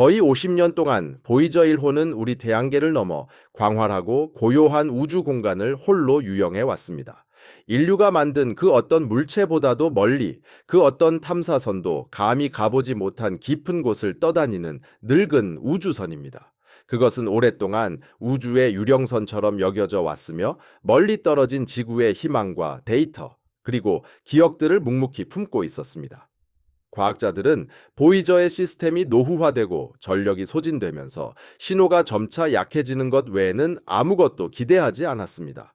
거의 50년 동안 보이저 1호는 우리 태양계를 넘어 광활하고 고요한 우주 공간을 홀로 유영해 왔습니다. 인류가 만든 그 어떤 물체보다도 멀리 그 어떤 탐사선도 감히 가보지 못한 깊은 곳을 떠다니는 늙은 우주선입니다. 그것은 오랫동안 우주의 유령선처럼 여겨져 왔으며 멀리 떨어진 지구의 희망과 데이터, 그리고 기억들을 묵묵히 품고 있었습니다. 과학자들은 보이저의 시스템이 노후화되고 전력이 소진되면서 신호가 점차 약해지는 것 외에는 아무것도 기대하지 않았습니다.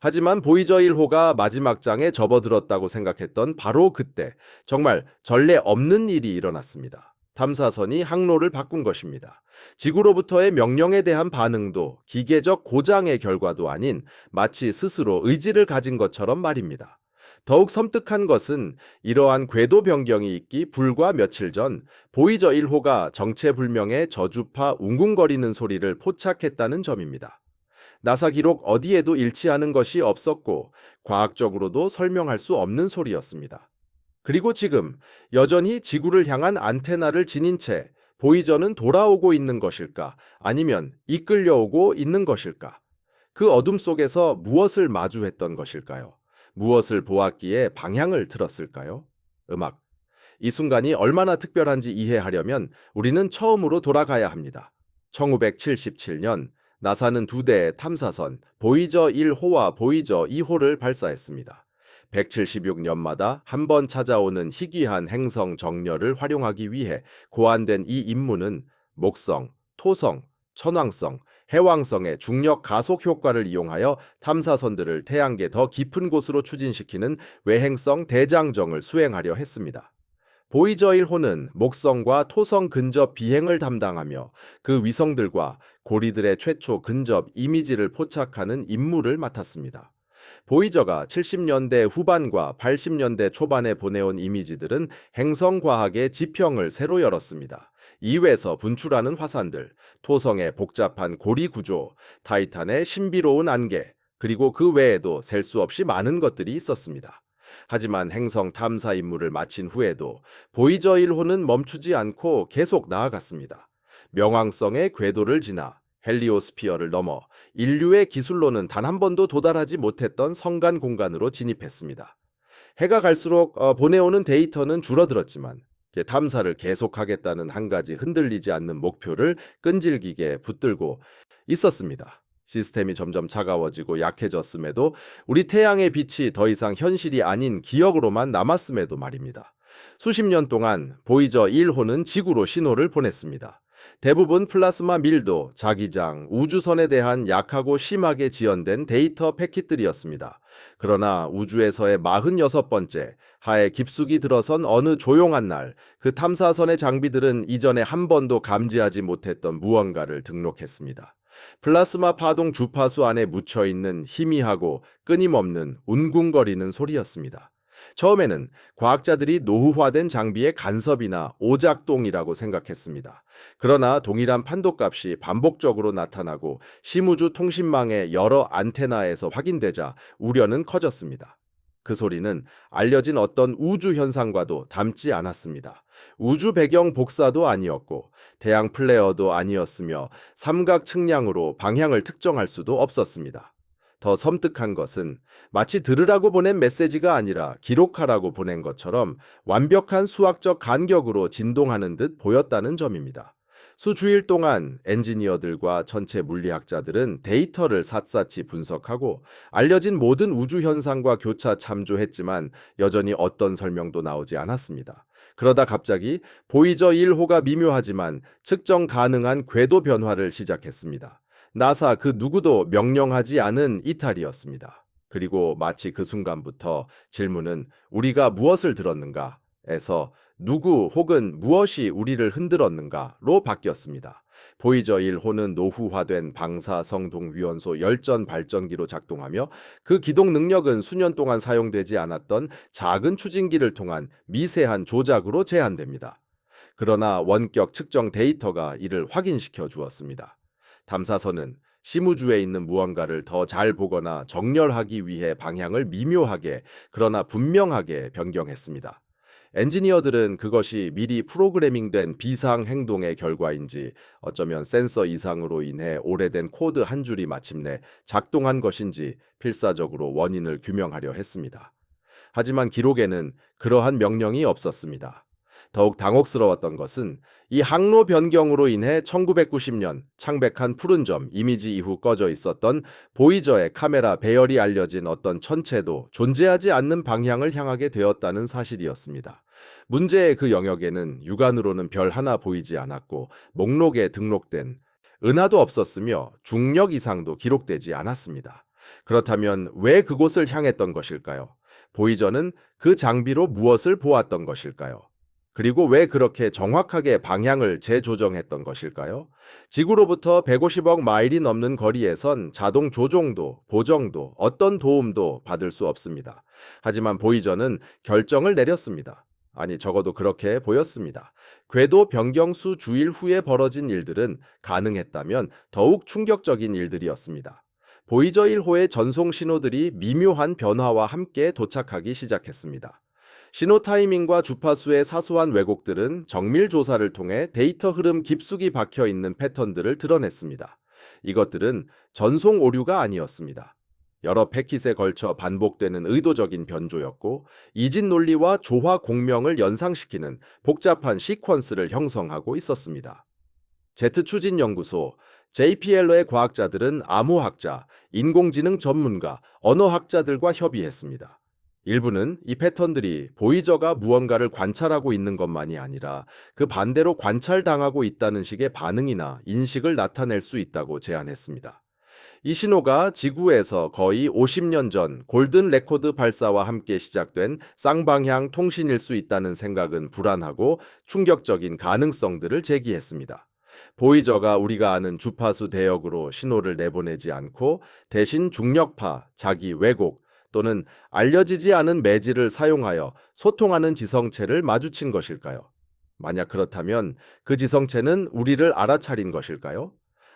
하지만 보이저 1호가 마지막 장에 접어들었다고 생각했던 바로 그때 정말 전례 없는 일이 일어났습니다. 탐사선이 항로를 바꾼 것입니다. 지구로부터의 명령에 대한 반응도 기계적 고장의 결과도 아닌 마치 스스로 의지를 가진 것처럼 말입니다. 더욱 섬뜩한 것은 이러한 궤도 변경이 있기 불과 며칠 전 보이저 1호가 정체불명의 저주파 웅궁거리는 소리를 포착했다는 점입니다. 나사 기록 어디에도 일치하는 것이 없었고 과학적으로도 설명할 수 없는 소리였습니다. 그리고 지금 여전히 지구를 향한 안테나를 지닌 채 보이저는 돌아오고 있는 것일까 아니면 이끌려오고 있는 것일까? 그 어둠 속에서 무엇을 마주했던 것일까요? 무엇을 보았기에 방향을 틀었을까요? 음악. 이 순간이 얼마나 특별한지 이해하려면 우리는 처음으로 돌아가야 합니다. 1977년 나사는 두 대의 탐사선 보이저 1호와 보이저 2호를 발사했습니다. 176년마다 한 번 찾아오는 희귀한 행성 정렬을 활용하기 위해 고안된 이 임무는 목성, 토성, 천왕성, 해왕성의 중력 가속 효과를 이용하여 탐사선들을 태양계 더 깊은 곳으로 추진시키는 외행성 대장정을 수행하려 했습니다. 보이저 1호는 목성과 토성 근접 비행을 담당하며 그 위성들과 고리들의 최초 근접 이미지를 포착하는 임무를 맡았습니다. 보이저가 70년대 후반과 80년대 초반에 보내온 이미지들은 행성과학의 지평을 새로 열었습니다. 이외에서 분출하는 화산들, 토성의 복잡한 고리 구조, 타이탄의 신비로운 안개, 그리고 그 외에도 셀 수 없이 많은 것들이 있었습니다. 하지만 행성 탐사 임무를 마친 후에도 보이저 1호는 멈추지 않고 계속 나아갔습니다. 명왕성의 궤도를 지나 헬리오스피어를 넘어 인류의 기술로는 단 한 번도 도달하지 못했던 성간 공간으로 진입했습니다. 해가 갈수록 어, 보내오는 데이터는 줄어들었지만 탐사를 계속하겠다는 한 가지 흔들리지 않는 목표를 끈질기게 붙들고 있었습니다. 시스템이 점점 차가워지고 약해졌음에도 우리 태양의 빛이 더 이상 현실이 아닌 기억으로만 남았음에도 말입니다. 수십 년 동안 보이저 1호는 지구로 신호를 보냈습니다. 대부분 플라스마 밀도, 자기장, 우주선에 대한 약하고 심하게 지연된 데이터 패킷들이었습니다. 그러나 우주에서의 46번째, 하에 깊숙이 들어선 어느 조용한 날, 그 탐사선의 장비들은 이전에 한 번도 감지하지 못했던 무언가를 등록했습니다. 플라스마 파동 주파수 안에 묻혀 있는 희미하고 끊임없는 운궁거리는 소리였습니다. 처음에는 과학자들이 노후화된 장비의 간섭이나 오작동이라고 생각했습니다. 그러나 동일한 판도값이 반복적으로 나타나고 심우주 통신망의 여러 안테나에서 확인되자 우려는 커졌습니다. 그 소리는 알려진 어떤 우주 현상과도 닮지 않았습니다. 우주 배경 복사도 아니었고 대양 플레어도 아니었으며 삼각 측량으로 방향을 특정할 수도 없었습니다. 더 섬뜩한 것은 마치 들으라고 보낸 메시지가 아니라 기록하라고 보낸 것처럼 완벽한 수학적 간격으로 진동하는 듯 보였다는 점입니다. 수주일 동안 엔지니어들과 전체 물리학자들은 데이터를 샅샅이 분석하고 알려진 모든 우주 현상과 교차 참조했지만 여전히 어떤 설명도 나오지 않았습니다. 그러다 갑자기 보이저 1호가 미묘하지만 측정 가능한 궤도 변화를 시작했습니다. 나사 그 누구도 명령하지 않은 이탈이었습니다. 그리고 마치 그 순간부터 질문은 우리가 무엇을 들었는가? 에서 누구 혹은 무엇이 우리를 흔들었는가로 바뀌었습니다. 보이저 1호는 노후화된 방사성동위원소 열전 발전기로 작동하며 그 기동 능력은 수년 동안 사용되지 않았던 작은 추진기를 통한 미세한 조작으로 제한됩니다. 그러나 원격 측정 데이터가 이를 확인시켜 주었습니다. 탐사선은 심우주에 있는 무언가를 더 잘 보거나 정렬하기 위해 방향을 미묘하게 그러나 분명하게 변경했습니다. 엔지니어들은 그것이 미리 프로그래밍된 비상 행동의 결과인지 어쩌면 센서 이상으로 인해 오래된 코드 한 줄이 마침내 작동한 것인지 필사적으로 원인을 규명하려 했습니다. 하지만 기록에는 그러한 명령이 없었습니다. 더욱 당혹스러웠던 것은 이 항로 변경으로 인해 1990년 창백한 푸른 점 이미지 이후 꺼져 있었던 보이저의 카메라 배열이 알려진 어떤 천체도 존재하지 않는 방향을 향하게 되었다는 사실이었습니다. 문제의 그 영역에는 육안으로는 별 하나 보이지 않았고 목록에 등록된 은하도 없었으며 중력 이상도 기록되지 않았습니다. 그렇다면 왜 그곳을 향했던 것일까요? 보이저는 그 장비로 무엇을 보았던 것일까요? 그리고 왜 그렇게 정확하게 방향을 재조정했던 것일까요? 지구로부터 150억 마일이 넘는 거리에선 자동 조종도, 보정도, 어떤 도움도 받을 수 없습니다. 하지만 보이저는 결정을 내렸습니다. 아니, 적어도 그렇게 보였습니다. 궤도 변경수 주일 후에 벌어진 일들은 가능했다면 더욱 충격적인 일들이었습니다. 보이저 1호의 전송 신호들이 미묘한 변화와 함께 도착하기 시작했습니다. 신호 타이밍과 주파수의 사소한 왜곡들은 정밀 조사를 통해 데이터 흐름 깊숙이 박혀 있는 패턴들을 드러냈습니다. 이것들은 전송 오류가 아니었습니다. 여러 패킷에 걸쳐 반복되는 의도적인 변조였고 이진 논리와 조화 공명을 연상시키는 복잡한 시퀀스를 형성하고 있었습니다. 제트 추진 연구소 JPLO의 과학자들은 암호학자, 인공지능 전문가, 언어학자들과 협의했습니다. 일부는 이 패턴들이 보이저가 무언가를 관찰하고 있는 것만이 아니라 그 반대로 관찰당하고 있다는 식의 반응이나 인식을 나타낼 수 있다고 제안했습니다. 이 신호가 지구에서 거의 50년 전 골든 레코드 발사와 함께 시작된 쌍방향 통신일 수 있다는 생각은 불안하고 충격적인 가능성들을 제기했습니다. 보이저가 우리가 아는 주파수 대역으로 신호를 내보내지 않고 대신 중력파, 자기 왜곡, 또는 알려지지 않은 매질을 사용하여 소통하는 지성체를 마주친 것일까요? 만약 그렇다면 그 지성체는 우리를 알아차린 것일까요?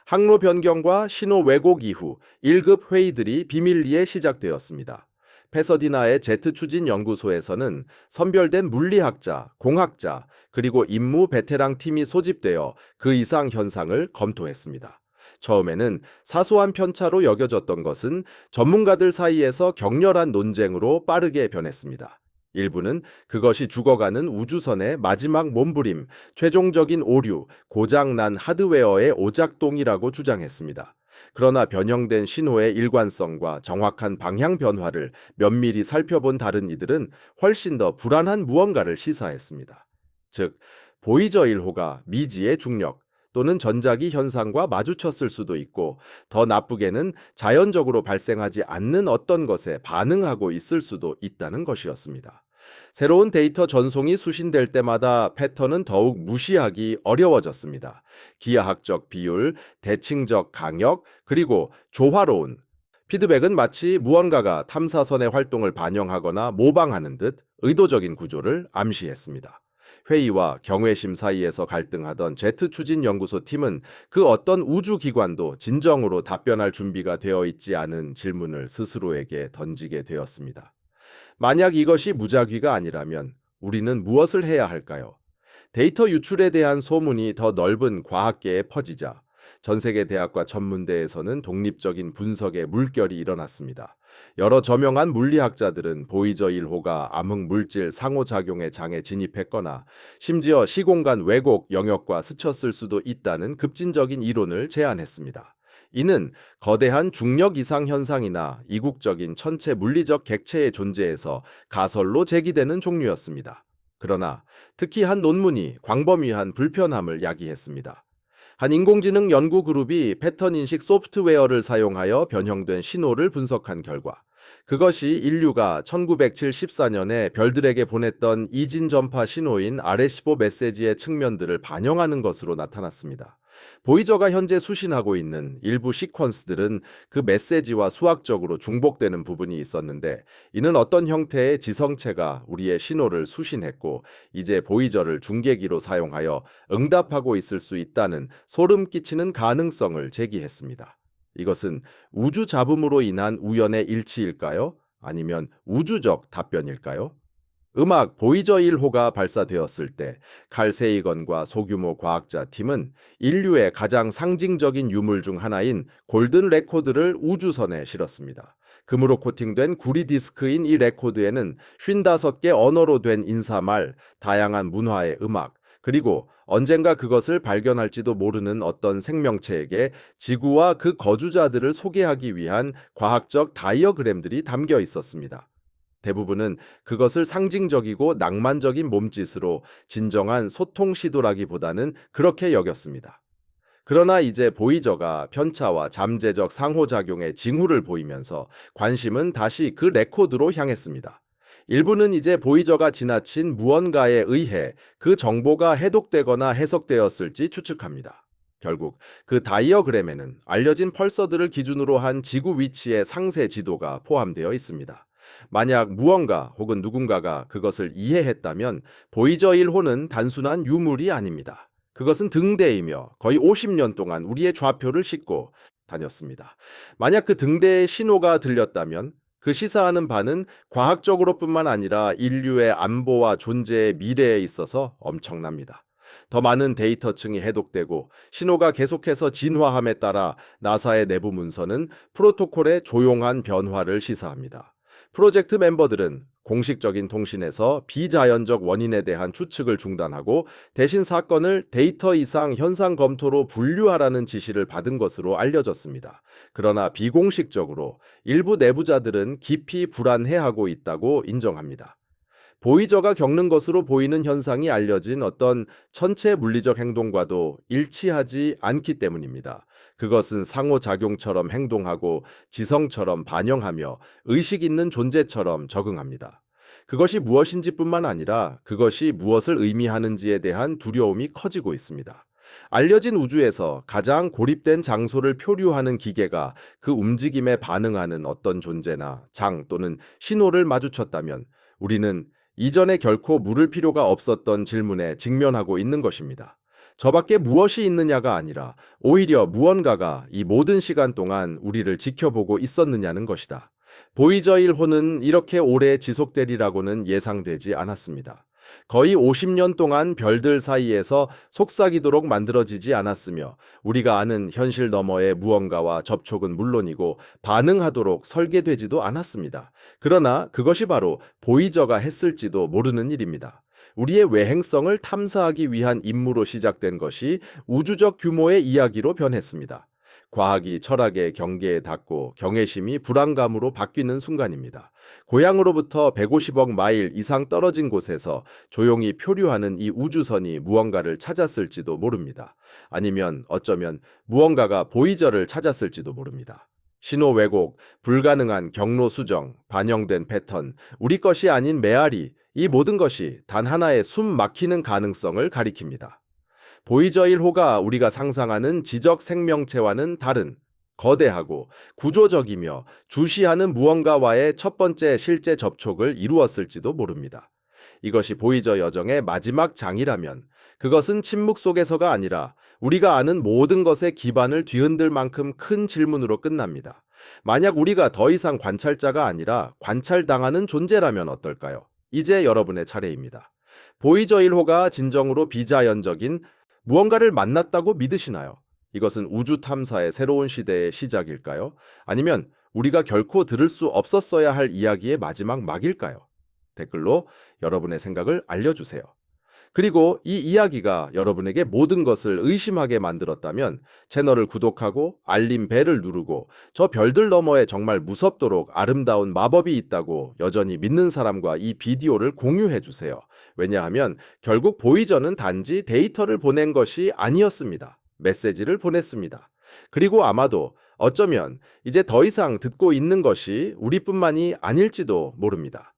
항로 변경과 신호 왜곡 이후 1급 회의들이 비밀리에 시작되었습니다. 페서디나의 제트 추진 연구소에서는 선별된 물리학자, 공학자, 그리고 임무 베테랑 팀이 소집되어 그 이상 현상을 검토했습니다. 처음에는 사소한 편차로 여겨졌던 것은 전문가들 사이에서 격렬한 논쟁으로 빠르게 변했습니다. 일부는 그것이 죽어가는 우주선의 마지막 몸부림, 최종적인 오류, 고장난 하드웨어의 오작동이라고 주장했습니다. 그러나 변형된 신호의 일관성과 정확한 방향 변화를 면밀히 살펴본 다른 이들은 훨씬 더 불안한 무언가를 시사했습니다. 즉, 보이저 1호가 미지의 중력, 또는 전자기 현상과 마주쳤을 수도 있고 더 나쁘게는 자연적으로 발생하지 않는 어떤 것에 반응하고 있을 수도 있다는 것이었습니다. 새로운 데이터 전송이 수신될 때마다 패턴은 더욱 무시하기 어려워졌습니다. 기하학적 비율, 대칭적 강역, 그리고 조화로운 피드백은 마치 무언가가 탐사선의 활동을 반영하거나 모방하는 듯 의도적인 구조를 암시했습니다. 회의와 경외심 사이에서 갈등하던 제트 추진 연구소 팀은 그 어떤 우주 기관도 진정으로 답변할 준비가 되어 있지 않은 질문을 스스로에게 던지게 되었습니다. 만약 이것이 무작위가 아니라면 우리는 무엇을 해야 할까요? 데이터 유출에 대한 소문이 더 넓은 과학계에 퍼지자 전 세계 대학과 전문대에서는 독립적인 분석의 물결이 일어났습니다. 여러 저명한 물리학자들은 보이저 1호가 암흑 물질 상호작용의 장에 진입했거나 심지어 시공간 왜곡 영역과 스쳤을 수도 있다는 급진적인 이론을 제안했습니다. 이는 거대한 중력 이상 현상이나 이국적인 천체 물리적 객체의 존재에서 가설로 제기되는 종류였습니다. 그러나 특히 한 논문이 광범위한 불편함을 야기했습니다. 한 인공지능 연구 그룹이 패턴 인식 소프트웨어를 사용하여 변형된 신호를 분석한 결과 그것이 인류가 1974년에 별들에게 보냈던 이진 전파 신호인 RS15 메시지의 측면들을 반영하는 것으로 나타났습니다. 보이저가 현재 수신하고 있는 일부 시퀀스들은 그 메시지와 수학적으로 중복되는 부분이 있었는데 이는 어떤 형태의 지성체가 우리의 신호를 수신했고 이제 보이저를 중계기로 사용하여 응답하고 있을 수 있다는 소름 끼치는 가능성을 제기했습니다. 이것은 우주 잡음으로 인한 우연의 일치일까요? 아니면 우주적 답변일까요? 음악 보이저 1호가 발사되었을 때 칼 세이건과 소규모 과학자 팀은 인류의 가장 상징적인 유물 중 하나인 골든 레코드를 우주선에 실었습니다. 금으로 코팅된 구리 디스크인 이 레코드에는 55개 언어로 된 인사말, 다양한 문화의 음악, 그리고 언젠가 그것을 발견할지도 모르는 어떤 생명체에게 지구와 그 거주자들을 소개하기 위한 과학적 다이어그램들이 담겨 있었습니다. 대부분은 그것을 상징적이고 낭만적인 몸짓으로 진정한 소통 시도라기보다는 그렇게 여겼습니다. 그러나 이제 보이저가 편차와 잠재적 상호작용의 징후를 보이면서 관심은 다시 그 레코드로 향했습니다. 일부는 이제 보이저가 지나친 무언가에 의해 그 정보가 해독되거나 해석되었을지 추측합니다. 결국 그 다이어그램에는 알려진 펄서들을 기준으로 한 지구 위치의 상세 지도가 포함되어 있습니다. 만약 무언가 혹은 누군가가 그것을 이해했다면 보이저 1호는 단순한 유물이 아닙니다. 그것은 등대이며 거의 50년 동안 우리의 좌표를 싣고 다녔습니다. 만약 그 등대의 신호가 들렸다면 그 시사하는 바는 과학적으로뿐만 아니라 인류의 안보와 존재의 미래에 있어서 엄청납니다. 더 많은 데이터층이 해독되고 신호가 계속해서 진화함에 따라 나사의 내부 문서는 프로토콜의 조용한 변화를 시사합니다. 프로젝트 멤버들은 공식적인 통신에서 비자연적 원인에 대한 추측을 중단하고 대신 사건을 데이터 이상 현상 검토로 분류하라는 지시를 받은 것으로 알려졌습니다. 그러나 비공식적으로 일부 내부자들은 깊이 불안해하고 있다고 인정합니다. 보이저가 겪는 것으로 보이는 현상이 알려진 어떤 천체 물리적 행동과도 일치하지 않기 때문입니다. 그것은 상호작용처럼 행동하고 지성처럼 반영하며 의식 있는 존재처럼 적응합니다. 그것이 무엇인지 뿐만 아니라 그것이 무엇을 의미하는지에 대한 두려움이 커지고 있습니다. 알려진 우주에서 가장 고립된 장소를 표류하는 기계가 그 움직임에 반응하는 어떤 존재나 장 또는 신호를 마주쳤다면 우리는 이전에 결코 물을 필요가 없었던 질문에 직면하고 있는 것입니다. 저밖에 무엇이 있느냐가 아니라 오히려 무언가가 이 모든 시간 동안 우리를 지켜보고 있었느냐는 것이다. 보이저 1호는 이렇게 오래 지속되리라고는 예상되지 않았습니다. 거의 50년 동안 별들 사이에서 속삭이도록 만들어지지 않았으며 우리가 아는 현실 너머의 무언가와 접촉은 물론이고 반응하도록 설계되지도 않았습니다. 그러나 그것이 바로 보이저가 했을지도 모르는 일입니다. 우리의 외행성을 탐사하기 위한 임무로 시작된 것이 우주적 규모의 이야기로 변했습니다. 과학이 철학의 경계에 닿고 경외심이 불안감으로 바뀌는 순간입니다. 고향으로부터 150억 마일 이상 떨어진 곳에서 조용히 표류하는 이 우주선이 무언가를 찾았을지도 모릅니다. 아니면 어쩌면 무언가가 보이저를 찾았을지도 모릅니다. 신호 왜곡, 불가능한 경로 수정, 반영된 패턴, 우리 것이 아닌 메아리, 이 모든 것이 단 하나의 숨 막히는 가능성을 가리킵니다. 보이저 1호가 우리가 상상하는 지적 생명체와는 다른 거대하고 구조적이며 주시하는 무언가와의 첫 번째 실제 접촉을 이루었을지도 모릅니다. 이것이 보이저 여정의 마지막 장이라면 그것은 침묵 속에서가 아니라 우리가 아는 모든 것의 기반을 뒤흔들 만큼 큰 질문으로 끝납니다. 만약 우리가 더 이상 관찰자가 아니라 관찰당하는 존재라면 어떨까요? 이제 여러분의 차례입니다. 보이저 1호가 진정으로 비자연적인 무언가를 만났다고 믿으시나요? 이것은 우주 탐사의 새로운 시대의 시작일까요? 아니면 우리가 결코 들을 수 없었어야 할 이야기의 마지막 막일까요? 댓글로 여러분의 생각을 알려주세요. 그리고 이 이야기가 여러분에게 모든 것을 의심하게 만들었다면 채널을 구독하고 알림 벨을 누르고 저 별들 너머에 정말 무섭도록 아름다운 마법이 있다고 여전히 믿는 사람과 이 비디오를 공유해 주세요. 왜냐하면 결국 보이저는 단지 데이터를 보낸 것이 아니었습니다. 메시지를 보냈습니다. 그리고 아마도 어쩌면 이제 더 이상 듣고 있는 것이 우리뿐만이 아닐지도 모릅니다.